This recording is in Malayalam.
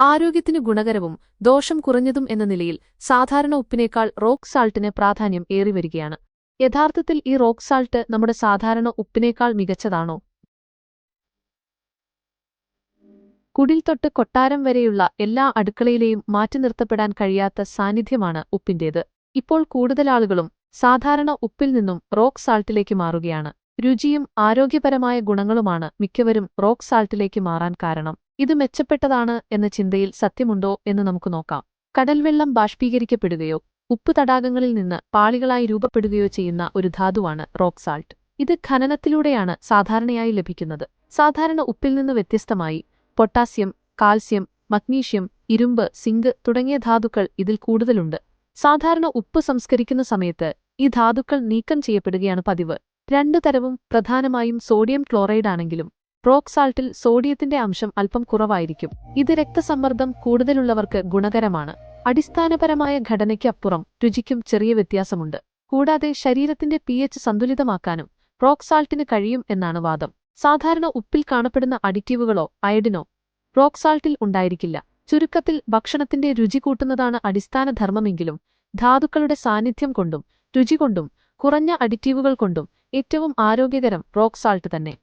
ആരോഗ്യത്തിന് ഗുണകരവും ദോഷം കുറഞ്ഞതും എന്ന നിലയിൽ സാധാരണ ഉപ്പിനേക്കാൾ റോക്ക് സാൾട്ടിന് പ്രാധാന്യം ഏറിവരികയാണ്. യഥാർത്ഥത്തിൽ ഈ റോക്ക് സാൾട്ട് നമ്മുടെ സാധാരണ ഉപ്പിനേക്കാൾ മികച്ചതാണോ? കുടിൽ തൊട്ട് കൊട്ടാരം വരെയുള്ള എല്ലാ അടുക്കളയിലെയും മാറ്റി നിർത്തപ്പെടാൻ കഴിയാത്ത സാന്നിധ്യമാണ് ഉപ്പിന്റേത്. ഇപ്പോൾ കൂടുതൽ ആളുകളും സാധാരണ ഉപ്പിൽ നിന്നും റോക്ക് സാൾട്ടിലേക്ക് മാറുകയാണ്. രുചിയും ആരോഗ്യപരമായ ഗുണങ്ങളുമാണ് മിക്കവരും റോക്ക് സാൾട്ടിലേക്ക് മാറാൻ കാരണം. ഇത് മെച്ചപ്പെട്ടതാണ് എന്ന ചിന്തയിൽ സത്യമുണ്ടോ എന്ന് നമുക്ക് നോക്കാം. കടൽവെള്ളം ബാഷ്പീകരിക്കപ്പെടുകയോ ഉപ്പ് തടാകങ്ങളിൽ നിന്ന് പാളികളായി രൂപപ്പെടുകയോ ചെയ്യുന്ന ഒരു ധാതുവാണ് റോക്ക് സാൾട്ട്. ഇത് ഖനനത്തിലൂടെയാണ് സാധാരണയായി ലഭിക്കുന്നത്. സാധാരണ ഉപ്പിൽ നിന്ന് വ്യത്യസ്തമായി പൊട്ടാസ്യം കാൽസ്യം മഗ്നീഷ്യം ഇരുമ്പ് സിങ്ക് തുടങ്ങിയ ധാതുക്കൾ ഇതിൽ കൂടുതലുണ്ട്. സാധാരണ ഉപ്പ് സംസ്കരിക്കുന്ന സമയത്ത് ഈ ധാതുക്കൾ നീക്കം ചെയ്യപ്പെടുകയാണ് പതിവ്. രണ്ടു തരവും പ്രധാനമായും സോഡിയം ക്ലോറൈഡ് ആണെങ്കിലും റോക്ക് സാൾട്ടിൽ സോഡിയത്തിന്റെ അംശം അല്പം കുറവായിരിക്കും. ഇത് രക്തസമ്മർദ്ദം കൂടുതലുള്ളവർക്ക് ഗുണകരമാണ്. അടിസ്ഥാനപരമായ ഘടനയ്ക്കപ്പുറം രുചിക്കും ചെറിയ വ്യത്യാസമുണ്ട്. കൂടാതെ ശരീരത്തിന്റെ പി എച്ച് സന്തുലിതമാക്കാനും റോക്ക് സാൾട്ടിന് കഴിയും എന്നാണ് വാദം. സാധാരണ ഉപ്പിൽ കാണപ്പെടുന്ന അഡിറ്റീവുകളോ അയഡിനോ റോക്ക് സാൾട്ടിൽ ഉണ്ടായിരിക്കില്ല. ചുരുക്കത്തിൽ ഭക്ഷണത്തിന്റെ രുചി കൂട്ടുന്നതാണ് അടിസ്ഥാന ധർമ്മമെങ്കിലും ധാതുക്കളുടെ സാന്നിധ്യം കൊണ്ടും രുചി കൊണ്ടും കുറഞ്ഞ അഡിറ്റീവുകൾ കൊണ്ടും ഏറ്റവും ആരോഗ്യകരം റോക്ക് സാൾട്ട് തന്നെ.